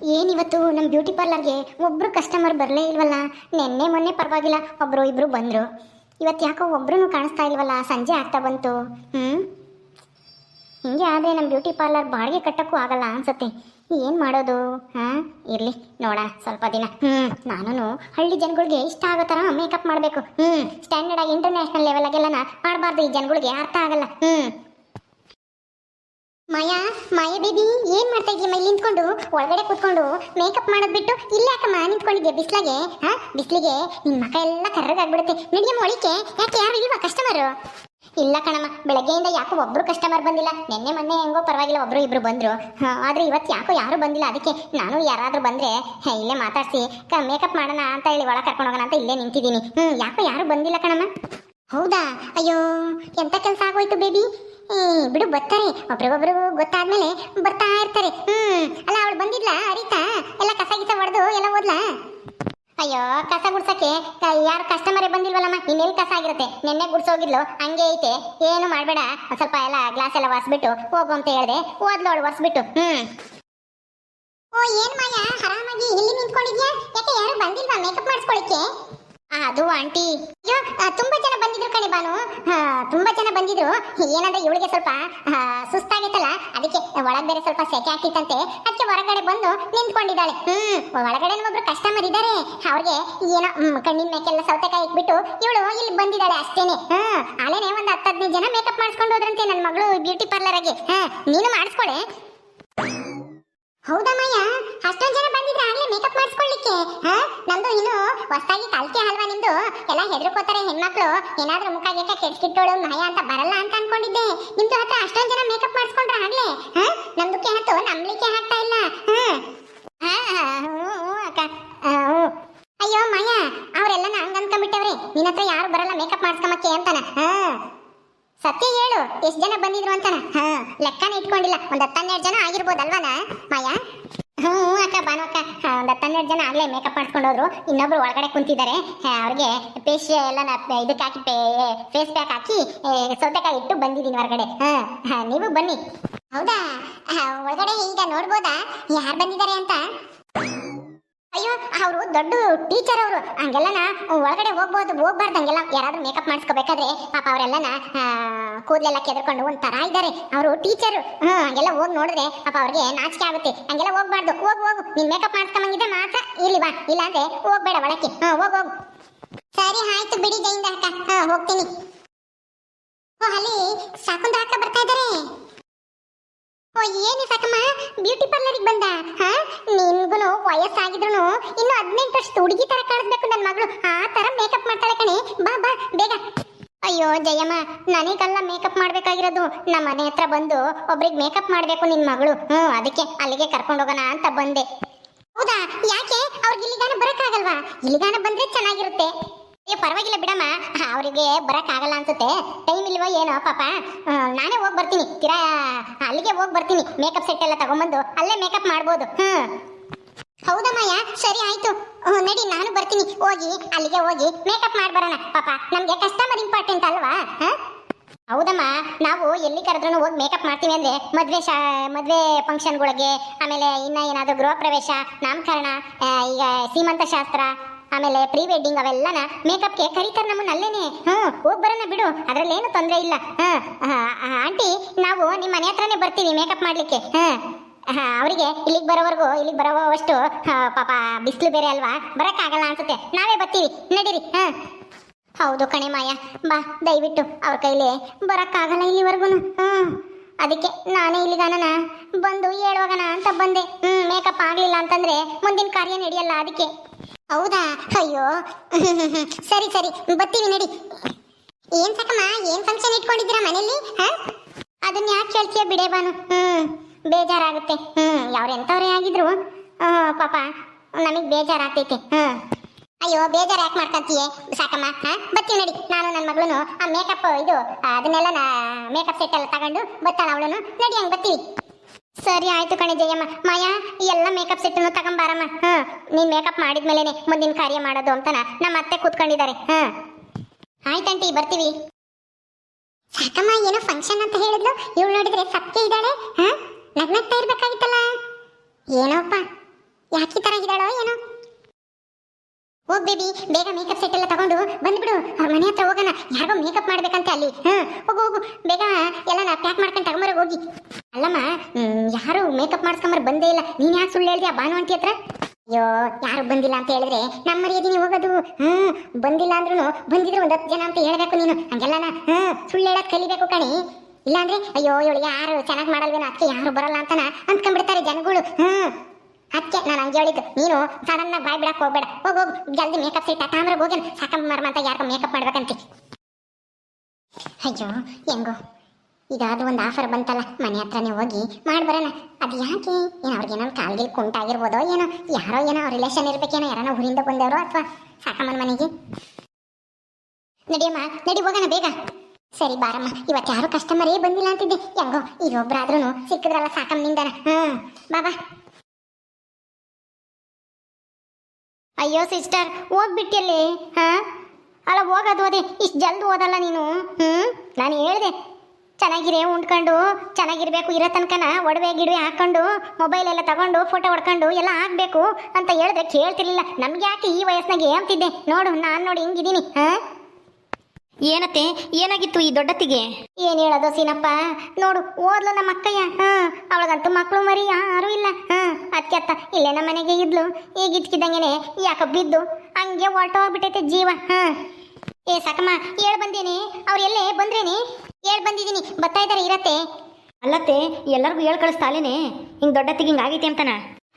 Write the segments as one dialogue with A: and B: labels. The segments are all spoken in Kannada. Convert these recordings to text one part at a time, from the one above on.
A: ಏನಿವತ್ತು ನಮ್ಮ ಬ್ಯೂಟಿ ಪಾರ್ಲರ್ಗೆ ಒಬ್ಬರು ಕಸ್ಟಮರ್ ಬರಲೇ ಇಲ್ವಲ್ಲ? ನಿನ್ನೆ ಮೊನ್ನೆ ಪರವಾಗಿಲ್ಲ ಒಬ್ಬರು ಇಬ್ಬರು ಬಂದರು. ಇವತ್ತು ಯಾಕೋ ಒಬ್ಬರೂ ಕಾಣಿಸ್ತಾ ಇಲ್ವಲ್ಲ? ಸಂಜೆ ಆಗ್ತಾ ಬಂತು. ಹ್ಞೂ ಹಿಂಗೆ ಆದರೆ ನಮ್ಮ ಬ್ಯೂಟಿ ಪಾರ್ಲರ್ ಬಾಡಿಗೆ ಕಟ್ಟೋಕ್ಕೂ ಆಗಲ್ಲ ಅನ್ಸುತ್ತೆ. ಏನು ಮಾಡೋದು? ಹಾಂ? ಇರಲಿ, ನೋಡ, ಸ್ವಲ್ಪ ದಿನ. ಹ್ಞೂ ನಾನು ಹಳ್ಳಿ ಜನಗಳಿಗೆ ಇಷ್ಟ ಆಗೋ ಥರ ಮೇಕಪ್ ಮಾಡಬೇಕು. ಹ್ಞೂ ಸ್ಟ್ಯಾಂಡರ್ಡ್ ಆಗಿ ಇಂಟರ್ನ್ಯಾಷನಲ್ ಲೆವೆಲಾಗೆಲ್ಲ ಮಾಡಬಾರ್ದು ಈ ಜನಗಳಿಗೆ, ಅರ್ಥ ಆಗಲ್ಲ. ಹ್ಞೂ ಮಾಯಾ ಮಾಯಾ ಬೇಬಿ, ಏನ್ ಮಾಡ್ತಾ ಇದೀಯ ಮೈ ನಿಂತ್ಕೊಂಡು? ಒಳಗಡೆ ಕೂತ್ಕೊಂಡು ಮೇಕಪ್ ಮಾಡೋದ್ ಬಿಟ್ಟು ಇಲ್ಲ ಯಾಕಮ್ಮ ನಿಂತ್ಕೊಂಡಿದ್ದೆ ಬಿಸ್ಲಾಗೆ? ಹಾ? ಬಿಸ್ಲಿಗೆ? ನಿನ್ ಮಕ ಎಲ್ಲ ಕರ್ರಗಾಗ್ಬಿಡುತ್ತೆ ನಡಿಯಮ್ಮ ಒಳಿಕೆ? ಯಾಕೆ ಯಾರು ಇಲ್ವಾ ಕಸ್ಟಮರ್ ಇಲ್ಲ ಕಣಮ್ಮ, ಬೆಳಗ್ಗೆಯಿಂದ ಯಾಕೋ ಒಬ್ರು ಕಸ್ಟಮರ್ ಬಂದಿಲ್ಲ. ನಿನ್ನೆ ಮೊನ್ನೆ ಹೆಂಗೋ ಪರವಾಗಿಲ್ಲ, ಒಬ್ರು ಇಬ್ರು ಬಂದ್ರು. ಆದ್ರೆ ಇವತ್ತು ಯಾಕೋ ಯಾರು ಬಂದಿಲ್ಲ ಅದಕ್ಕೆ ನಾನು ಯಾರಾದ್ರೂ ಬಂದ್ರೆ ಇಲ್ಲೇ ಮಾತಾಡ್ಸಿ. ಮೇಕಪ್ ಮಾಡೋಣ ಅಂತ ಹೇಳಿ ಒಳಗೆ ಕರ್ಕೊಂಡು ಹೋಗೋಣ ಅಂತ ಇಲ್ಲೇ ನಿಂತಿದ್ದೀನಿ. ಹ್ಮ್, ಯಾಕೋ ಯಾರು ಬಂದಿಲ್ಲ ಕಣಮ್ಮ? ಹೌದಾ? ಅಯ್ಯೋ, ಎಂತ ಕೆಲಸ ಆಗೋಯ್ತು ಬೇಬಿ? ಬಿಡು, ಬರ್ತಾರೆ. ಒಬ್ರಿಗೊಬ್ರು ಗೊತ್ತಾದ್ಮೇಲೆ ಬರ್ತಾ ಇರ್ತಾರೆ. ಹ್ಮ್, ಅಲ್ಲ, ಅವಳು ಬಂದಿದ್ಲಾ, ಅರಿತಾ? ಎಲ್ಲ ಕಸ ಗಿಸ ಹೊಡೆದು ಎಲ್ಲ ಓದ್ಲಾ? ಅಯ್ಯೋ, ಕಸ ಗುಡ್ಸಕ್ಕೆ ಯಾರು ಕಸ್ಟಮರೇ ಬಂದಿಲ್ವಲ್ಲಮ್ಮ? ಇನ್ನೆಲ್ಲಿ ಕಸ ಆಗಿರುತ್ತೆ? ನಿನ್ನೆ ಗುಡ್ಸೋಗಿದ್ಲು ಹಂಗೆ ಐತೆ. ಏನು ಮಾಡಬೇಡ ಸ್ವಲ್ಪ ಎಲ್ಲ ಗ್ಲಾಸ್ ಎಲ್ಲ ಒರೆಸ್ಬಿಟ್ಟು ಹೋಗು ಅಂತ ಹೇಳ್ದೆ. ಓದ್ಲು ಅವಳು, ಒರೆಸ್ಬಿಟ್ಟು. ಹ್ಮ್. ಓ, ಏನ್ ಮಾಯಾ? ಆರಾಮಾಗಿ ಇಲ್ಲಿ ನಿಂತ್ಕೊಂಡಿದ್ಯಾ? ಯಾಕೆ, ಯಾರು ಬಂದಿಲ್ವಾ ಮೇಕಪ್ ಮಾಡಿಸ್ಕೊಳಿಕ್ಕೆ? ಅದು ಆಂಟಿ. ಅಯ್ಯೋ ತುಂಬಾ ಜನ ಬಂದಿದ್ರು ಕಣೆ ಬಾನು ತುಂಬಾ ಜನ ಬಂದಿದ್ರು. ಏನಂದ್ರೆ ಇವಳಿಗೆ ಸ್ವಲ್ಪ ಸುಸ್ತಾಗಿತಲ್ಲ, ಅದಕ್ಕೆ ಒಳಗ್ ಬೇರೆ ಸ್ವಲ್ಪ ಸೆಕೆ ಆಗ್ತಿತ್ತಂತೆ ಅದಕ್ಕೆ ಹೊರಗಡೆ ಬಂದು ನಿಂತ್ಕೊಂಡಿದ್ದಾಳೆ. ಹ್ಮ್ ಒಳಗಡೆ ಒಬ್ರು ಕಸ್ಟಮರ್ ಇದ್ದಾರೆ ಅವ್ರಿಗೆ ಏನೋ ಕಣ್ಣಿನ ಮೇಕೆಲ್ಲ ಸೌತೆಕಾಯಿ ಇಟ್ಬಿಟ್ಟು ಇವಳು ಇಲ್ಲಿ ಬಂದಿದ್ದಾಳೆ ಅಷ್ಟೇನೆ. ಹ್ಮ್ ಅಲ್ಲೇನೆ ಒಂದ್ ಹತ್ತು ಹದಿನೈದು ಜನ ಮೇಕಪ್ ಮಾಡಿಸ್ಕೊಂಡು ಹೋದ್ರಂತೆ ನನ್ನ ಮಗಳು ಬ್ಯೂಟಿ ಪಾರ್ಲರ್ ಆಗಿ. ಹಾ ನೀನು ಮಾಡಿಸ್ಕೊಳೆ. ಹೌದಾ ಮಯ್ಯ ಅಷ್ಟೊಂದ್ ಜನ ಬಂದಿದ್ರೆ ಆಗ್ಲೇ ಮೇಕಪ್ ಮಾಡಿಸ್ಕೊಳ್ಳಿಕ್ಕೆ ನಂದು ಇನ್ನು ಹೊಸದಾಗಿ ಕಲ್ಕೆ ಅಲ್ವಾ ನಿಂದು? ಎಲ್ಲ ಹೆದರ್ಕೋತಾರೆ ಹೆಣ್ಮಕ್ಳು. ಏನಾದ್ರೂ ಮುಖ ಗೀಕ ಕೆಡ್ಸ್ಕಿಟ್ಟೋಳು ಮಾಯ ಅಂತ ಬರಲ್ಲ ಅಂತ ಅನ್ಕೊಂಡಿದ್ದೆ. ನಿಮ್ದು ಹತ್ರ ಅಷ್ಟೊಂದ್ ಜನ ಮೇಕಪ್ ಮಾಡಿಸ್ಕೊಂಡ್ರೆ ಆಗ್ಲೇ ನಮ್ದಕ್ಕೆ ಹತ್ತು ನಂಬ್ಲಿಕ್ಕೆ ಆಗ್ತಾ ಇಲ್ಲ. ಅಯ್ಯೋ ಮಾಯ ಅವರೆಲ್ಲ ಹಂಗ ಅನ್ಕೊಂಡ್ಬಿಟ್ಟವ್ರೆ ನಿನ್ನ ಹತ್ರ ಯಾರು ಬರಲ್ಲ ಮೇಕಪ್ ಮಾಡ್ಸ್ಕೊಂಬಕ್ಕೆ ಅಂತಾನ, ಹಾ? ಸತ್ಯ ಹೇಳು, ಎಷ್ಟು ಜನ ಬಂದಿದ್ರು ಅಂತಾನ? ಹಾ, ಲೆಕ್ಕನ ಇಟ್ಕೊಂಡಿಲ್ಲ. ಒಂದ್ ಹತ್ತನ್ನೆರಡು ಜನ ಆಗಿರ್ಬೋದಲ್ವಾನ, ಮಾಯಾ? ಹ್ಞೂ, ಅಕ್ಕ ಬಾನು ಅಕ್ಕ ಒಂದು ಹತ್ತನ್ನೆರಡು ಜನ ಆಗಲೇ ಮೇಕಪ್ ಮಾಡ್ಕೊಂಡು ಹೋದ್ರು ಇನ್ನೊಬ್ರು ಒಳಗಡೆ ಕುಂತಿದ್ದಾರೆ. ಅವ್ರಿಗೆ ಪೇಶ್ ಎಲ್ಲ ಇದಕ್ಕೆ ಹಾಕಿ ಫೇಸ್ ಪ್ಯಾಕ್ ಹಾಕಿ ಸೌತೆಕಾಯಿ ಇಟ್ಟು ಬಂದಿದ್ದೀನಿ ಹೊರಗಡೆ. ಹಾ ನೀವು ಬನ್ನಿ. ಹೌದಾ? ಒಳಗಡೆ ಈಗ ನೋಡ್ಬೋದಾ? ಯಾರು ಬಂದಿದ್ದಾರೆ ಅಂತ? ಅಯ್ಯೋ, ಅವರು ದೊಡ್ಡ ಟೀಚರ್ ಅವರು. ಹಂಗೆಲ್ಲನ ಒಳಗಡೆ ಹೋಗ್ಬೋದು ಹೋಗ್ಬಾರ್ದು ಹಂಗೆಲ್ಲ ಯಾರಾದ್ರೂ ಮೇಕಪ್ ಮಾಡಿಸ್ಕೋಬೇಕಾದ್ರೆ ಪಾಪ ಅವರೆಲ್ಲನ ಕೂದಲೆಲ್ಲ ಕೆದರ್ಕೊಂಡು ಒಂಥರ ಇದ್ದಾರೆ. ಅವರು ಟೀಚರ್ ಹ್ಞೂ ಹಂಗೆಲ್ಲ ಹೋಗಿ ನೋಡಿದ್ರೆ ಪಾಪ ಅವ್ರಿಗೆ ನಾಚಿಕೆ ಆಗುತ್ತೆ. ಹಂಗೆಲ್ಲ ಹೋಗ್ಬಾರ್ದು. ಹೋಗು ಹೋಗು. ನೀನು ಮೇಕಪ್ ಮಾಡ್ಸ್ಕೊಂಬಂಗಿದ್ರೆ ಮಾತ್ರ. ಇಲ್ಲಿ ಬಾ. ಇಲ್ಲಾಂದ್ರೆ ಹೋಗ್ಬೇಡ ಒಳಕ್ಕೆ. ಹ್ಞೂ ಹೋಗ್, ಹೋಗು. ಸರಿ, ಆಯ್ತು ಬಿಡಿ ಜೈಂದ ಅಕ್ಕ. ಹಾ, ಹೋಗ್ತೀನಿ. ಓ, ಅಲ್ಲಿ ಸಾಕುಂದ ಅಕ್ಕ ಬರ್ತಾ ಇದ್ದಾರೆ ಓ, ಏನು ಸಾಕಮ್ಮ? ಬ್ಯೂಟಿ ಪಾರ್ಲರಿಗೆ ಬಂದ? ಹಾ? ವಯಸ್ಸಾಗಿದ್ರು ಇನ್ನು ಹದಿನೆಂಟು ವರ್ಷದ ಹುಡುಗಿ ತರ ಕಾಣಿಸ್ಬೇಕು ನನ್ನ ಮಗಳು. ಆ ತರ ಮೇಕಪ್ ಮಾಡ್ತಾಳೆ ಕಣೆ. ಬಾ ಬಾ, ಬೇಗ. ಅಯ್ಯೋ, ಜಯಮ್ಮ, ನನಗೆಲ್ಲ ಮೇಕಪ್ ಮಾಡ್ಬೇಕಾಗಿರೋದು. ನಮ್ಮ ಮನೆ ಹತ್ರ ಬಂದು ಒಬ್ರಿಗೆ ಮೇಕಪ್ ಮಾಡ್ಬೇಕು ನಿನ್ ಮಗಳು. ಹ್ಮ್ ಅದಕ್ಕೆ ಅಲ್ಲಿಗೆ ಕರ್ಕೊಂಡು ಹೋಗೋಣ ಅಂತ ಬಂದೆ. ಹೌದಾ? ಯಾಕೆ? ಅವ್ರಿಗೆ ಇಲ್ಲಿಗಾನ ಬರೋಕ್ಕಾಗಲ್ವಾ? ಇಲ್ಲಿಗಾನ ಬಂದ್ರೆ ಚೆನ್ನಾಗಿರುತ್ತೆ. ಏ, ಪರವಾಗಿಲ್ಲ ಬಿಡಮ್ಮ. ಅವರಿಗೆ ಆಗಲ್ಲ ಅನ್ಸುತ್ತೆ. ಟೈಮ್ ಇಲ್ವೋ ಏನೋ, ಪಾಪ. ನಾನೇ ಹೋಗಿ ಬರ್ತೀನಿ. ತೀರಾ, ಅಲ್ಲಿಗೆ ಹೋಗಿ ಬರ್ತೀನಿ. ಮೇಕಪ್ ಸೆಟ್ ಎಲ್ಲ ತಗೊಂಬಂದು ಅಲ್ಲೇ ಮೇಕಪ್ ಮಾಡ್ಬೋದು. ಹ್ಮ್. ಹೌದಮ್ಮಯ್ಯ, ಸರಿ ಆಯ್ತು. ನಡಿ, ನಾನು ಬರ್ತೀನಿ. ಹೋಗಿ, ಅಲ್ಲಿಗೆ ಹೋಗಿ ಮೇಕಪ್ ಮಾಡ್ಬರೋಣ ಪಾಪ, ನಮ್ಗೆ ಕಸ್ಟಮರ್ ಇಂಪಾರ್ಟೆಂಟ್ ಅಲ್ವಾ? ಹೌದಮ್ಮ, ನಾವು ಎಲ್ಲಿ ಕರೆದ್ರೂ ಹೋಗಿ ಮೇಕಪ್ ಮಾಡ್ತೀವಿ ಅಂದ್ರೆ ಮದ್ವೆ ಶಾ, ಮದ್ವೆ ಫಂಕ್ಷನ್ಗಳಿಗೆ ಆಮೇಲೆ ಇನ್ನ ಏನಾದ್ರು ಗೃಹ ಪ್ರವೇಶ, ನಾಮಕರಣ ಈಗ ಸೀಮಂತ ಶಾಸ್ತ್ರ, ಆಮೇಲೆ ಪ್ರೀ ವೆಡ್ಡಿಂಗ್ ಅವೆಲ್ಲನ ಮೇಕಪ್ಗೆ ಕರೀತಾರೆ ನಮ್ಮನ್ನ ಅಲ್ಲೇನೆ ಹ್ಞೂ ಹೋಗಿ ಬರೋಣ ಬಿಡು, ಅದ್ರಲ್ಲೇನು ತೊಂದರೆ ಇಲ್ಲ. ಹಾಂ ಆಂಟಿ, ನಾವು ನಿಮ್ಮ ಮನೆ ಹತ್ರನೇ ಬರ್ತೀವಿ ಮೇಕಪ್ ಮಾಡಲಿಕ್ಕೆ. ಹಾ. ಅವರಿಗೆ ಇಲ್ಲಿಗೆ ಬರೋವರೆಗೂ, ಇಲ್ಲಿಗೆ ಬರೋವಷ್ಟು ಪಾಪ ಬಿಸಿಲು ಬೇರೆ ಅಲ್ವಾ? ಬರೋಕ್ಕಾಗಲ್ಲ ಅನ್ಸುತ್ತೆ. ನಾವೇ ಬರ್ತೀವಿ. ನಡೀರಿ, ಹಾಂ. ಹೌದು ಕಣೆ ಮಾಯ. ಬಾ, ದಯವಿಟ್ಟು ಅವ್ರ ಕೈಲಿ. ಬರೋಕ್ಕಾಗಲ್ಲ ಇಲ್ಲಿವರೆಗೂ ಹ್ಞೂ ಅದಕ್ಕೆ ನಾನೇ ಇಲ್ಲಿಗಾನ ಬಂದು ಹೇಳುವಾಗನ ಅಂತ ಬಂದೆ. ಹ್ಞೂ ಮೇಕಪ್ ಆಗಲಿಲ್ಲ ಅಂತಂದರೆ ಮುಂದಿನ ಕಾರ್ಯ ನಡೆಯಲ್ಲ ಅದಕ್ಕೆ. ಹೌದಾ? ಅಯ್ಯೋ. ಸರಿ ಸರಿ. ಬರ್ತೀವಿ, ನಡಿ. ಏನ್ ಸಕಮ್ಮ? ಏನ್ ಫಂಕ್ಷನ್ ಇಟ್ಕೊಂಡಿದ್ದೀರಾ ಮನೇಲಿ? ಹಾಂ? ಅದನ್ನ ಯಾಕೆ ಹೇಳ್ತೀಯ ಬಿಡೇ ಬಾನು. ಹ್ಮ್. ಬೇಜಾರಾಗುತ್ತೆ. ಹ್ಞೂ ಅವ್ರು ಎಂತವ್ರೇ ಆಗಿದ್ರು? ಪಾಪ, ನಮಗ್ ಬೇಜಾರಾಗ್ತೈತೆ. ಹ್ಞೂ ಅಯ್ಯೋ, ಬೇಜಾರು ಯಾಕೆ ಮಾಡ್ಕೊಂತೀಯ? ಸಾಕಮ್ಮ, ಹಾಂ? ಬರ್ತೀವಿ ನಡಿ. ನಾನು ನನ್ನ ಮಗಳು ಆ ಮೇಕಪ್ ಇದು, ಅದನ್ನೆಲ್ಲ ಮೇಕಪ್ ಸೆಟ್ ಎಲ್ಲ ತಗೊಂಡು ಬತ್ತಾಳ ಅವಳು ನಡಿ ಹಂಗೆ ಬರ್ತೀವಿ. ಸರಿ ಆಯ್ತು ಕಣೆ ಜಯಮ್ಮ. ಮಾಯಾ, ಈ ಎಲ್ಲ ಮೇಕಪ್ ಸೆಟ್ಟನ್ನು ತಗೊಂಬಾರಮ್ಮ. ಹ್ಮ್, ನೀನ್ ಮೇಕಪ್ ಮಾಡಿದ್ಮೇಲೆನೆ ಮುಂದಿನ ಕಾರ್ಯ ಮಾಡೋದು ಅಂತನ ನಮ್ಮ ಅತ್ತೆ ಕೂತ್ಕೊಂಡಿದ್ದಾರೆ. ಹಾ ಆಯ್ತಂಟಿ ಬರ್ತೀವಿ. ಸಾಕಮ್ಮ, ಏನೋ ಫಂಕ್ಷನ್ ಅಂತ ಹೇಳಿದ್ಲು. ಇವಳು ನೋಡಿದ್ರೆ ಸತ್ಯ ಇದ್ದಾಳೆ. ಹಾ ನಗ್ನಗ್ತಾ ಇರ್ಬೇಕಾಗಿತ್ತಲ್ಲ? ಏನೋಪ್ಪ? ಯಾಕೆ ತರ ಇದ್ದಾಳೋ ಏನೋ? ಹೋಗ್ ಬೇಬಿ, ಬೇಗ ಮೇಕಪ್ ಸೆಟ್ ಎಲ್ಲ ತಗೊಂಡು ಬಂದ್ಬಿಡು. ಅವ್ರ ಮನೆ ಹತ್ರ ಹೋಗೋಣ. ಯಾರಿಗೋ ಮೇಕಪ್ ಮಾಡ್ಬೇಕಂತೆ ಅಲ್ಲಿ. ಹ್ಮ್ ಹೋಗು ಹೋಗು. ಬೇಗ ಎಲ್ಲ ಪ್ಯಾಕ್ ಮಾಡ್ಕೊಂಡು ತಗೊಂಬರ ಹೋಗಿ. ಅಲ್ಲಮ್ಮ ಯಾರು ಮೇಕಪ್ ಮಾಡಿಸ್ಕೊಂಬರ್ ಬಂದೇ ಇಲ್ಲ. ನೀನ್ ಯಾಕೆ ಸುಳ್ಳು ಹೇಳ್ದ್ಯಾ ಭಾನು ಆಂಟಿ ಹತ್ರ? ಅಯ್ಯೋ, ಯಾರು ಬಂದಿಲ್ಲ ಅಂತ ಹೇಳಿದ್ರೆ ನಮ್ಮ ಮರ್ಯಾದಿನಿ ಹೋಗೋದು. ಹ್ಮ್, ಬಂದಿಲ್ಲ ಅಂದ್ರೂ ಬಂದಿದ್ರು ಒಂದ್ ಹತ್ತು ಜನ ಅಂತ ಹೇಳ್ಬೇಕು ನೀನು. ಹಂಗೆಲ್ಲನ, ಹ್ಮ್, ಸುಳ್ಳು ಹೇಳಕ್ ಕಲಿಬೇಕು ಕಣಿ. ಇಲ್ಲಾಂದ್ರೆ, ಅಯ್ಯೋ ಇವಳು ಯಾರು ಚೆನ್ನಾಗಿ ಮಾಡಲ್ವೇನೋ ಅದಕ್ಕೆ ಯಾರು ಬರಲ್ಲ ಅಂತನ? ಅಂದ್ಕೊಂಡ್ಬಿಡ್ತಾರೆ ಜನಗಳು. ಹ್ಮ್. ಅದಕ್ಕೆ ನಾನು ಹಂಗೆ ಹೇಳಿದ್ದು. ನೀನು ಸಡನ್ ಆಗಿ ಬಾಯ್ ಬಿಡಕ್ಕೆ ಹೋಗ್ಬೇಡ. ಹೋಗ್ ಹೋಗ್, ಜಲ್ದಿ ಮೇಕಪ್ ಸೆಟ್ ತಾಮ್ರ ಹೋಗಿ ಸಾಕಮ್ಮ ಮರ್ಮ ಅಂತ ಯಾರಿಗೂ ಮೇಕಪ್ ಮಾಡ್ಬೇಕಂತೆ. ಅಯ್ಯೋ, ಹೆಂಗೋ. ಇದಾದ ಒಂದು ಆಫರ್ ಬಂತಲ್ಲ, ಮನೆ ಹತ್ರನೇ ಹೋಗಿ ಮಾಡ್ಬರೋಣ ಅದು ಯಾಕೆ? ಏನು ಅವ್ರಿಗೆ ಏನೋ ಕಾಲ್ಗಿಲ್ ಕುಂಟಾಗಿರ್ಬೋದೋ ಏನೋ? ಯಾರೋ ಏನೋ ರಿಲೇಷನ್ ಇರ್ಬೇಕೇನೋ ಯಾರನ್ನ ಊರಿಂದ ಬಂದವರು ಅಥವಾ ಸಾಕಮ್ಮನ ಮನೆಗೆ? ನಡಿಯಮ್ಮ, ನಡಿ, ಹೋಗೋಣ ಬೇಗ. ಸರಿ ಬಾರಮ್ಮ, ಇವತ್ತು ಯಾರು ಕಸ್ಟಮರೇ ಬಂದಿಲ್ಲ ಅಂತಿದ್ದೆ. ಹೆಂಗೋ ಇರೊಬ್ರಾದ್ರೂ ಸಿಕ್ಕಿದ್ರಲ್ಲ ಸಾಕಮ್ಮನಿಂದನ ಹ್ಮ್ ಬಾಬಾ ಅಯ್ಯೋ ಸಿಸ್ಟರ್, ಹೋಗ್ಬಿಟ್ಟಿಯಲ್ಲಿ? ಹಾ? ಅಲ್ಲ, ಹೋಗೋದು ಓದಿ ಇಷ್ಟು ಜಲ್ದಿ ಓದಲ್ಲ ನೀನು? ಹ್ಮ್? ನಾನು ಹೇಳಿದೆ. ಚೆನ್ನಾಗಿರೇ ಉಂಡ್ಕೊಂಡು, ಚೆನ್ನಾಗಿರ್ಬೇಕು ಇರೋ ತನಕನ ಒಡವೆ ಗಿಡವೆ ಹಾಕ್ಕೊಂಡು ಮೊಬೈಲ್ ಎಲ್ಲ ತಗೊಂಡು ಫೋಟೋ ಹೊಡ್ಕೊಂಡು ಎಲ್ಲ ಆಗಬೇಕು ಅಂತ ಹೇಳಿದ್ರೆ ಕೇಳ್ತಿರ್ಲಿಲ್ಲ. ನಮ್ಗೆ ಯಾಕೆ ಈ ವಯಸ್ಸಿನಾಗೆ ಹೇಳ್ತಿದ್ದೆ ನೋಡು, ನಾನು ನೋಡಿ ಹಿಂಗಿದ್ದೀನಿ. ಹಾ?
B: ಏನತ್ತೆ? ಏನಾಗಿತ್ತು ಈ ದೊಡ್ಡತ್ತಿಗೆ?
A: ಏನ್ ಹೇಳೋದು ಸೀನಪ್ಪ? ನೋಡು, ಓದ್ಲು ನಮ್ಮ ಅಕ್ಕಯ್ಯ. ಹಾ, ಅವಳಗಂತೂ ಮಕ್ಕಳು ಮರಿ, ಯಾರು ಇಲ್ಲ. ಹಾ ಅತ್ಯತ್ತ ಇಲ್ಲೇ ನಮ್ಮ ಮನೆಗೆ ಇದ್ಲು. ಈಗ ಇದ್ಕಿದ್ದಂಗೆನೆ ಯಾಕ ಬಿದ್ದು. ಹಂಗೆ ಹೊರಟೋಗ್ಬಿಟ್ಟೈತೆ ಜೀವ. ಹಾ. ಏ, ಸಾಕಮ್ಮ ಹೇಳ್ ಬಂದೇನಿ? ಅವ್ರು ಎಲ್ಲೇ? ಬಂದ್ರೇನಿ? ಹೇಳ್ ಬಂದಿದ್ದೀನಿ. ಬರ್ತಾ ಇದಾರೆ ಇರತ್ತೆ.
B: ಅಲ್ಲತ್ತೆ, ಎಲ್ಲರಿಗೂ ಹೇಳ್ ಕಳಿಸ್ತಾಲೇನೆ ಹಿಂಗ್ ದೊಡ್ಡತ್ತಿಗೆ ಹಿಂಗ್ ಆಗೈತೆ ಅಂತನ?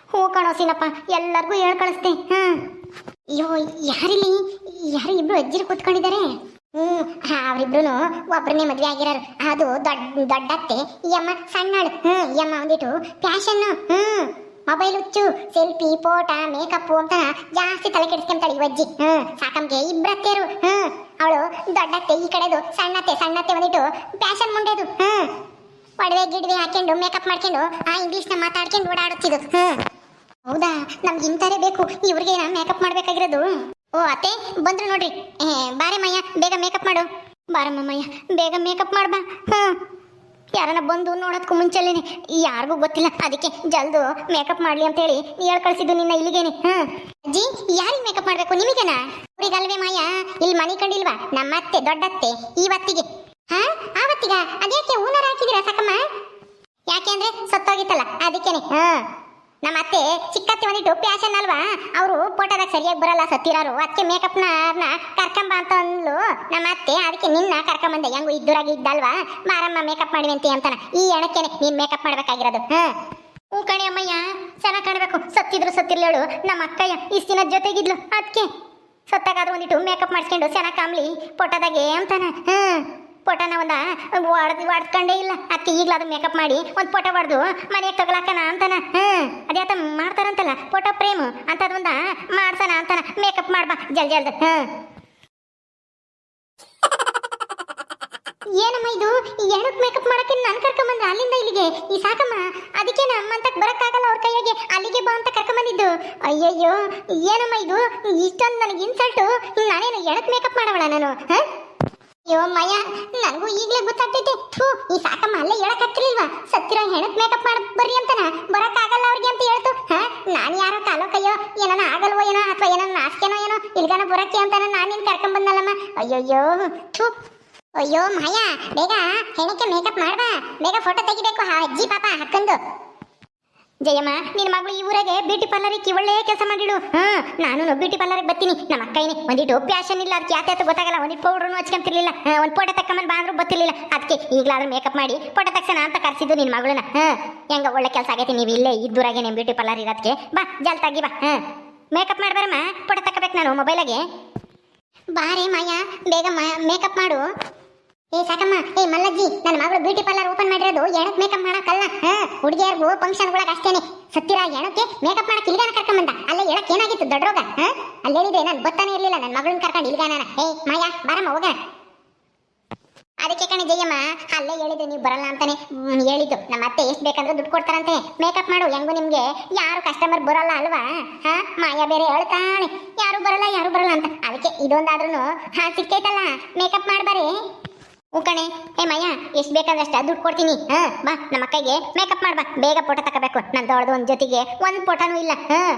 A: ಹೂ ಕಾಣೋ ಸೀನಪ್ಪ, ಎಲ್ಲರಿಗೂ ಹೇಳ್ ಕಳಿಸ್ತೆ. ಹಾ. ಅಯ್ಯೋ, ಯಾರಿಲ್ಲಿ? ಯಾರು ಇಬ್ರು ಅಜ್ಜಿರು ಕೂತ್ಕೊಂಡಿದ್ದಾರೆ? ಹ್ಮ್, ಹಾ ಅವ್ರಿಬ್ರು ಒಬ್ರನ್ನೇ ಮದ್ವೆ ಆಗಿರೋರು. ಅದು ದೊಡ್ಡ ದೊಡ್ಡತ್ತೆ ಈ ಅಮ್ಮ ಸಣ್ಣಳು. ಹ್ಮ್, ಈ ಅಮ್ಮ ಒಂದಿಟ್ಟು ಫ್ಯಾಷನ್ ಹ್ಮ್, ಮೊಬೈಲ್ ಹುಚ್ಚು, ಸೆಲ್ಫಿ, ಫೋಟ ಮೇಕಪ್ ಅಂತ ಜಾಸ್ತಿ ತಲೆ ಕೆಡಿಸ್ಕೊಂತಾಳೆ ಈ ಅಜ್ಜಿ. ಹ್ಮ್, ಸಾಕಮ್ಗೆ ಇಬ್ಬರತ್ತೇರು ಹ್ಮ್, ಅವಳು ದೊಡ್ಡತ್ತೆ ಈ ಕಡೆದು ಸಣ್ಣತ್ತೆ ಸಣ್ಣತ್ತೆ ಒಂದಿಟ್ಟು ಫ್ಯಾಷನ್ ಮುಂಡೆದು ಹ್ಮ್, ಒಡವೆ ಗಿಡವೆ ಹಾಕೊಂಡು ಮೇಕಪ್ ಮಾಡ್ಕೊಂಡು ಆ ಇಂಗ್ಲೀಷ್ನ ಮಾತಾಡ್ಕೊಂಡು ಓಡಾಡುತ್ತಿದ್ದು. ಹ್ಮ್. ಹೌದಾ, ನಮ್ಗೆ ಇಂಥರೇ ಬೇಕು. ಇವ್ರಿಗೆ ಮೇಕಪ್ ಮಾಡ್ಬೇಕಾಗಿರೋದು? ಓ, ಅತ್ತೆ, ಬಂದ್ರು ನೋಡ್ರಿ. ಬಾರೆ ಮಯ್ಯ, ಬೇಗ ಮೇಕಪ್ ಮಾಡು. ಬಾರಮ್ಮ ಮಯ್ಯ, ಬೇಗ ಮೇಕಪ್ ಮಾಡ್ಬಾ ಹ್ಞೂ ಯಾರನ್ನ ಬಂದು ನೋಡೋದಕ್ಕೂ ಮುಂಚೆಲೇನೆ, ಯಾರಿಗೂ ಗೊತ್ತಿಲ್ಲ. ಅದಕ್ಕೆ ಜಲ್ದು ಮೇಕಪ್ ಮಾಡ್ಲಿ ಅಂತ ಹೇಳಿ ಹೇಳಿ ಕಳ್ಸಿದ್ದು ನಿನ್ನ ಇಲ್ಲಿಗೇನೆ. ಹ್ಮ್. ಅಜ್ಜಿ, ಯಾರಿಗೆ ಮೇಕಪ್ ಮಾಡಬೇಕು? ನಿಮಗೇನಾ? ಅವ್ರಿಗಲ್ವೇ ಮಾಯ ಇಲ್ಲಿ ಮನೆ ಕಂಡಿಲ್ವಾ? ನಮ್ಮ ಅತ್ತೆ, ದೊಡ್ಡತ್ತೆ ಇವತ್ತಿಗೆ ಹಾ, ಆವತ್ತಿಗ? ಅದ್ಯಾಕೆ ಊನರ್ ಹಾಕಿದಿರಾ ಸಕಮ್ಮ? ಯಾಕೆ ಅಂದ್ರೆ ಸತ್ತೋಗಿತ್ತಲ್ಲ, ಅದಕ್ಕೇನೆ. ನಮ್ಮ ಅತ್ತೆ ಚಿಕ್ಕತ್ತೆ ಒಂದಿಟ್ಟು ಪ್ಯಾಶನ್ ಅಲ್ವಾ? ಅವರು ಫೋಟೋದಾಗ ಸರಿಯಾಗಿ ಬರಲ್ಲ ಸತ್ತಿರಾರು. ಅದಕ್ಕೆ ಮೇಕಪ್ನ ಕರ್ಕೊಂಬ ಅಂತ ಅಂದ್ಲು ನಮ್ಮ ಅತ್ತೆ, ಅದಕ್ಕೆ ನಿನ್ನ ಕರ್ಕೊಂಬಂದೆ. ಹೆಂಗು ಇದ್ದೂರಾಗಿ ಇದ್ದಲ್ವಾ? ಮಾರಮ್ಮ ಮೇಕಪ್ ಮಾಡಿವಂತೆ ಅಂತಾನ. ಈ ಎಣಕ್ಕೇನೆ ನೀನ್ ಮೇಕಪ್ ಮಾಡ್ಬೇಕಾಗಿರೋದು. ಹಾ? ಹ್ಞೂ ಕಣಿ ಅಮ್ಮಯ್ಯ. ಚೆನ್ನಾಗಿ ಕಾಣಬೇಕು. ಸತ್ತಿದ್ರು ಸತ್ತಿರ್ಲೇಳು ನಮ್ಮ ಅಕ್ಕಯ್ಯ ಇಷ್ಟು ದಿನ ಜೊತೆಗಿದ್ಲು. ಅದಕ್ಕೆ ಸತ್ತಾಗಾದ್ರೂ ಒಂದಿಟ್ಟು ಮೇಕಪ್ ಮಾಡಿಸ್ಕೊಂಡು ಚೆನ್ನಾಗಿ ಕಾಮ್ಲಿ. ಫೋಟೋದಾಗೆ ಅಂತಾನೆ. ಹ್ಮ್ ಫೋಟೋನ ಒಂದ ಒಡ್ದು ಒಡ್ಕೊಂಡೇ ಇಲ್ಲ. ಅದಕ್ಕೆ ಅದು ಮೇಕಪ್ ಮಾಡಿ ಒಂದು ಫೋಟೋ ಹೊಡೆದು ಮನೆಗೆ ತಗೊಳಕನ ಅಂತಾನ. ಹ್ಮ್, ಅದೇ ಆತ ಮಾಡ್ತಾರಂತಲ್ಲ ಫೋಟೋ ಪ್ರೇಮ್. ಅಂತದೊಂದ ಮಾಡ್ತಾನ ಅಂತಾನ. ಮೇಕಪ್ ಮಾಡ್ಬಾ ಜಲ್ ಜಲ್ದ. ಹ್ಞೂ ಏನಮ್ಮ ಇದು? ಈ ಮೇಕಪ್ ಮಾಡಕ್ಕೆ ನಾನು ಕರ್ಕೊಂಬಂದ ಅಲ್ಲಿಂದ ಇಲ್ಲಿಗೆ? ಈ ಸಾಕಮ್ಮ, ಅದಕ್ಕೆ ನಮ್ಮ ಅಂತ ಬರಕ್ಕಾಗಲ್ಲ ಅವ್ರ ಕೈಯಾಗೆ. ಅಲ್ಲಿಗೆ ಬಾ ಅಂತ ಕರ್ಕೊಂಬಂದಿದ್ದು. ಅಯ್ಯಯ್ಯೋ, ಏನಮ್ಮ ಇದು? ಇಷ್ಟೊಂದು ನನಗೆ ಇನ್ಸಲ್ಟು ನಾನೇನು ಎಣಕ್ ಮೇಕಪ್ ಮಾಡವಳ ನಾನು? ಹಾ ಅಯ್ಯೋ ಮಯ, ನನಗೂ ಈಗಲೇ ಗೊತ್ತಾಗ್ತೈತೆ. ಥೂ, ಈ ಸಾಕಮ್ಮ ಅಲ್ಲೇ ಹೇಳಕ್ ಸತ್ತಿರೋ ಹೆಣಕ್ ಮೇಕಪ್ ಮಾಡ ಬರ್ರಿ ಅಂತನ. ಬರಕ್ ಆಗಲ್ಲ ಅವ್ರಿಗೆ ಅಂತ ಹೇಳ್ತು. ಹಾ, ನಾನು ಯಾರೋ ಕಾಲೋ ಕೈಯೋ, ಏನನ ಆಗಲ್ವೋ ಏನೋ ಅಥವಾ ಏನೋ ನಾಚಿಕೆನೋ ಏನೋ, ಇಲ್ಗಾನ ಬರಕ್ಕೆ ಅಂತಾನ ನಾನು ನಿನ್ ಕರ್ಕೊಂಡ್ ಬಂದಲ್ಲಮ್ಮ ಅಯ್ಯಯ್ಯೋ, ಥೂ. ಅಯ್ಯೋ ಮಾಯಾ, ಬೇಗ ಹೆಣಕ್ಕೆ ಮೇಕಪ್ ಮಾಡ್ಬಾ. ಬೇಗ ಫೋಟೋ ತೆಗಿಬೇಕು ಅಜ್ಜಿ ಪಾಪ ಹಾಕೊಂಡು ಜಯಮ್ಮ ನಿನ್ನ ಮಗಳು ಈ ಊರಾಗೆ ಬ್ಯೂಟಿ ಪಾರ್ಲರಿಗೆ ಒಳ್ಳೆ ಕೆಲಸ ಮಾಡಿಳು. ಹಾ, ನಾನು ಬ್ಯೂಟಿ ಪಾರ್ಲರ್ಗೆ ಬರ್ತೀನಿ. ನಮ್ಮ ಅಕ್ಕೈನೆ ಒಂದಿಟ್ಟು ಪ್ಯಾಶನ್ ಇಲ್ಲ, ಅದಕ್ಕೆ ಯಾಕೆ ಅಂತ ಗೊತ್ತಾಗಲ್ಲ. ಒಂದಿಟ್ಟು ಪೌಡ್ರನ್ನು ಹಚ್ಕೊಂತಿರ್ಲಿಲ್ಲ. ಒಂದು ಫೋಟೋ ತಕ್ಕಂಬಂದು ಬಾ ಅಂದ್ರೂ ಗೊತ್ತಿರ್ಲಿಲ್ಲ. ಅದಕ್ಕೆ ಈಗಲಾದ್ರೂ ಮೇಕಪ್ ಮಾಡಿ ಫೋಟೋ ತಕ್ಷಣ ಅಂತ ಕರ್ಸಿದ್ದು ನಿನ್ನ ಮಗಳನ್ನ. ಹಾ, ಹೆಂಗ ಒಳ್ಳೆ ಕೆಲಸ ಆಗೈತೆ, ನೀವು ಇಲ್ಲೇ ಇದ್ದೂರಾಗೆ ನಿಮ್ಮ ಬ್ಯೂಟಿ ಪಾರ್ಲರ್ ಇರೋದಕ್ಕೆ ಬಾ ಜಲ್ತಾಗಿ ಬಾ. ಹಾ ಮೇಕಪ್ ಮಾಡ್ಬಾರಮ್ಮ ಫೋಟೋ ತಕ್ಕಬೇಕು ನಾನು ಮೊಬೈಲಾಗೆ. ಬಾರೇ ಮಾಯಾ, ಬೇಗ ಮೇಕಪ್ ಮಾಡು. ಏ, ಸಾಕಮ್ಮ. ಏ, ಮಲ್ಲಜ್ಜಿ, ನನ್ನ ಮಗಳು ಬ್ಯೂಟಿ ಪಾರ್ಲರ್ ಓಪನ್ ಮಾಡಿರೋದು ಎಣಕ್ ಮೇಕಪ್ ಮಾಡಕ್ಕಲ್ಲ. ಹುಡುಗಿಯರ್ಗು ಒಳಗೆ ಅಷ್ಟೇನೆ. ಸತ್ತಿರ ಎಣಕ್ಕೆ ಮೇಕಪ್ ಮಾಡಕ್ ಇಲ್ಗಾನ ಕರ್ಕೊಂಬಂದ? ಅಲ್ಲ ಎಳಕ್ ಏನಾಗಿತ್ತು ದೊಡ್ಡರೋಗ ಹಾ? ಅಲ್ಲಿ ಹೇಳಿದ್ರೆ ನಾನು ಗೊತ್ತಾನೆ ಇರ್ಲಿಲ್ಲ ನನ್ನ ಮಗಳನ್ನ ಕರ್ಕೊಂಡು ಇಲ್ಗಾನ ಏ, ಮಾಯಾ, ಬಾರಮ್ಮ ಹೋಗ ಅದಕ್ಕೆ ಕಣೆ ಜಯಮ್ಮ, ಅಲ್ಲೇ ಹೇಳಿದ್ರೆ ನೀವು ಬರಲ್ಲ ಅಂತಾನೆ. ಹೇಳಿದ್ದು. ನಮ್ಮ ಅತ್ತೆ ಎಷ್ಟು ಬೇಕಂದ್ರೆ ದುಡ್ಡು ಕೊಡ್ತಾರಂತೆ. ಮೇಕಪ್ ಮಾಡು, ಹೆಂಗು ನಿಮ್ಗೆ. ಯಾರು ಕಸ್ಟಮರ್ ಬರಲ್ಲ ಅಲ್ವಾ? ಹಾ, ಮಾಯಾ ಬೇರೆ ಹೇಳ್ತಾನೆ. ಯಾರು ಬರಲ್ಲ ಯಾರು ಬರಲ್ಲ ಅಂತ. ಅದಕ್ಕೆ ಇದೊಂದಾದ್ರೂ ಹಾ, ಸಿಕ್ಕೈತಲ್ಲ. ಮೇಕಪ್ ಮಾಡ್ಬಾರಿ. ಹ್ಞೂ ಕಣೆ. ಏ ಮಯ್ಯ ಎಷ್ಟು ಬೇಕಾದಷ್ಟು ದುಡ್ಡು ಕೊಡ್ತೀನಿ. ಹಾ, ಬಾ, ನಮ್ಮ ಅಕ್ಕಗೆ ಮೇಕಪ್ ಮಾಡ್ಬಾ ಬೇಗ ಫೋಟೋ ತಗೋಬೇಕು. ನನ್ನ ದೊಡ್ಡದು ಒಂದು ಜೊತೆಗೆ ಒಂದು ಫೋಟೋನೂ ಇಲ್ಲ. ಹಾಂ.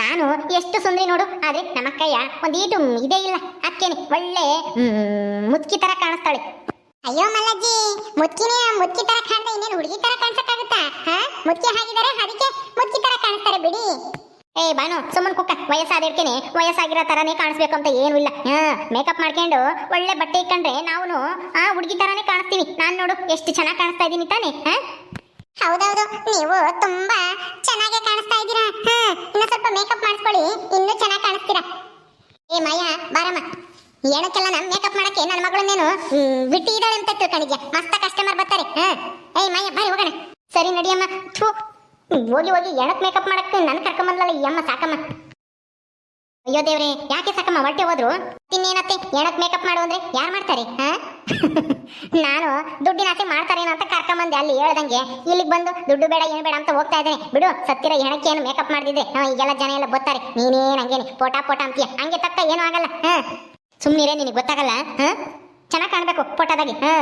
A: ನಾನು ಎಷ್ಟು ಸುಂದರಿ ನೋಡು, ಆದರೆ ನಮ್ಮ ಅಕ್ಕಯ್ಯ ಒಂದು ಈಟು ಇದೇ ಇಲ್ಲ. ಅಕ್ಕೇನೆ ಒಳ್ಳೆ ಮುತ್ಕಿ ತರ ಕಾಣಿಸ್ತಾಳೆ. ಅಯ್ಯೋ ಮಲ್ಲಜ್ಜಿ ಮುದ್ಕಿನೇ ಮುದ್ಕಿ ತರ ಕಾಣ್ತಾ ಇನ್ನೇನು ಹುಡುಗಿ ತರ ಕಾಣಿಸಕ್ಕಾಗುತ್ತಾ? ಹಾಂ ಮುದ್ಕಿ ಹಾಗಿದ್ದಾರೆ, ಅದಕ್ಕೆ ಮುದ್ಕಿ ತರ ಕಾಣಿಸ್ತಾರೆ ಬಿಡಿ. ಏ ಬಾನು ಸುಮ್ಮನ್ ಕುಕ್ಕ. ವಯಸ್ಸಾದಿರ್ತೀನಿ. ವಯಸ್ಸಾಗಿರೋ ತರನೇ ಕಾಣಿಸ್ಬೇಕು ಅಂತ ಏನು ಇಲ್ಲ. ಹಾ ಮೇಕಪ್ ಮಾಡ್ಕೊಂಡು ಒಳ್ಳೆ ಬಟ್ಟೆ ಇಟ್ಕೊಂಡ್ರೆ ನಾವು ಆ, ಹುಡುಗಿ ತರಾನೇ ಕಾಣಿಸ್ತೀವಿ. ನಾನ್ ನೋಡು, ಎಷ್ಟು ಚೆನ್ನಾಗಿ ಕಾಣಿಸ್ತಾ ಇದ್ದೀನಿ ತಾನೇ, ಹಾ? ಹೌದೌದು. ನೀವು ತುಂಬಾ ಚೆನ್ನಾಗಿ ಕಾಣಿಸ್ತಾ ಇದ್ದೀರಾ. ಹಾ, ಇನ್ನ ಸ್ವಲ್ಪ ಮೇಕಪ್ ಮಾಡಿಸ್ಕೊಳ್ಳಿ. ಇನ್ನೂ ಚೆನ್ನಾಗಿ ಕಾಣಿಸ್ತೀರಾ. ಏ, ಮಾಯಾ, ಬಾರಮ್ಮ. ಏನಕ್ಕೆಲ್ಲ ನಮ್ ಮೇಕಪ್ ಮಾಡಕ್ಕೆ ನನ್ನ ಮಗಳನ್ನೇನು ಬಿಟ್ಟಿದ್ದಾಳೆ ಅಂತ ತಿಳ್ಕೊಂಡಿದ್ಯಾ? ಮಸ್ತ ಕಸ್ಟಮರ್ ಬರ್ತಾರೆ. ಹಾ. ಏಯ್ ಮಾಯಾ, ಬಾರಿ ಹೋಗೋಣ. ಸರಿ, ನಡಿಯಮ್ಮ. ಥೂ ಹೋಗಿ ಹೋಗಿ ಎಣಕ್ ಮೇಕಪ್ ಮಾಡಕ್ಕೆ ನನ್ ಕರ್ಕೊಂಬಂದ್ಲಲ್ಲ ಈ ಅಮ್ಮ ಸಾಕಮ್ಮ. ಅಯ್ಯೋ ದೇವ್ರೆ ಯಾಕೆ ಸಾಕಮ್ಮ ಹೊಟ್ಟೆ ಹೋದ್ರು? ಇನ್ನೇನತ್ತೆ? ಎಣಕ್ ಮೇಕಪ್ ಮಾಡು ಅಂದ್ರೆ ಯಾರು ಮಾಡ್ತಾರೆ ಹಾ? ನಾನು ದುಡ್ಡಿನ ಆಸೆ ಮಾಡ್ತಾರೇನೋ ಅಂತ ಕರ್ಕೊಂಬಂದೆ ಅಲ್ಲಿ ಹೇಳ್ದಂಗೆ. ಇಲ್ಲಿಗೆ ಬಂದು ದುಡ್ಡು ಬೇಡ ಏನು ಬೇಡ ಅಂತ ಹೋಗ್ತಾ ಇದ್ದೇನೆ. ಬಿಡು ಸತ್ತಿರ ಎಣಕ್ಕೆ ಏನು ಮೇಕಪ್ ಮಾಡಿದ್ರೆ ಈಗೆಲ್ಲ ಜನ ಎಲ್ಲ ಬರ್ತಾರೆ. ನೀನೇನು ಹಂಗೇನೆ? ಪೋಟಾ ಪೋಟ ಅಂತೀಯ? ಹಂಗೆ ತಕ್ಕ ಏನೂ ಆಗಲ್ಲ ಹಾ? ಸುಮ್ಮನಿರೇ ನಿನಗೆ ಗೊತ್ತಾಗಲ್ಲ ಹಾ? ಚೆನ್ನಾಗಿ ಕಾಣಬೇಕು ಫೋಟೋದಾಗೆ ಹಾ?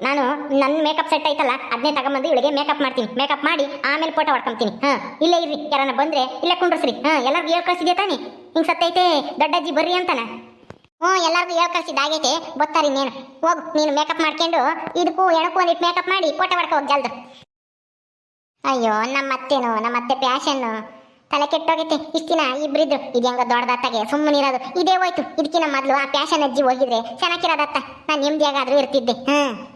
A: ನಾನು ನನ್ನ ಮೇಕಪ್ ಸೆಟ್ ಐತಲ್ಲ ಅದನ್ನೇ ತಗೊಂಬಂದು ಇವಳಿಗೆ ಮೇಕಪ್ ಮಾಡ್ತೀನಿ. ಮೇಕಪ್ ಮಾಡಿ ಆಮೇಲೆ ಫೋಟೋ ಹೊಡ್ಕೊಂತೀನಿ. ಹಾಂ, ಇಲ್ಲೇ ಇರ್ರಿ ಯಾರನ್ನ ಬಂದ್ರೆ ಇಲ್ಲೇ ಕುಂಡ್ರಸ್ರಿ. ಹಾ, ಎಲ್ಲರಿಗೂ ಹೇಳ್ ಕಳ್ಸಿದ್ಯಾ ತಾನೆ? ಹಿಂಗ್ ಸತ್ತೈತೆ, ದೊಡ್ಡಜ್ಜಿ ಬರ್ರಿ ಅಂತಾನ. ಹ್ಞೂ, ಎಲ್ಲರಿಗೂ ಹೇಳ್ ಕಳ್ಸಿದ್ದು ಆಗೈತೆ ಗೊತ್ತಾರಿ ನೀನು ಹೋಗು, ನೀನು ಮೇಕಪ್ ಮಾಡ್ಕೊಂಡು ಇದಕ್ಕೂ ಎಣಕ್ಕೂ ಒಂದಿಟ್ಟು ಮೇಕಪ್ ಮಾಡಿ ಫೋಟೋ ಹೊಡ್ಕೊ ಹೋಗಿ ಜಲ್ದು. ಅಯ್ಯೋ, ನಮ್ಮ ಅತ್ತೆನು, ನಮ್ಮ ಅತ್ತೆ ಪ್ಯಾಶನ್ನು ತಲೆ ಕೆಟ್ಟೋಗೈತೆ, ಇಷ್ಟು ದಿನ ಇಬ್ರಿದ್ರು. ಇದು ಹೆಂಗ ದೊಡ್ಡದತ್ತಾಗೆ ಸುಮ್ಮನಿರೋದು ಇದೇ ಹೋಯ್ತು ಇದಕ್ಕಿನ ಮೊದಲು ಆ ಪ್ಯಾಶನ್ ಅಜ್ಜಿ ಹೋಗಿದ್ರೆ ಚೆನ್ನಾಗಿರೋದತ್ತ. ನಾನು ನೆಮ್ಮದಿಯಾಗಾದ್ರೂ ಇರ್ತಿದ್ದೆ. ಹ್ಮ್.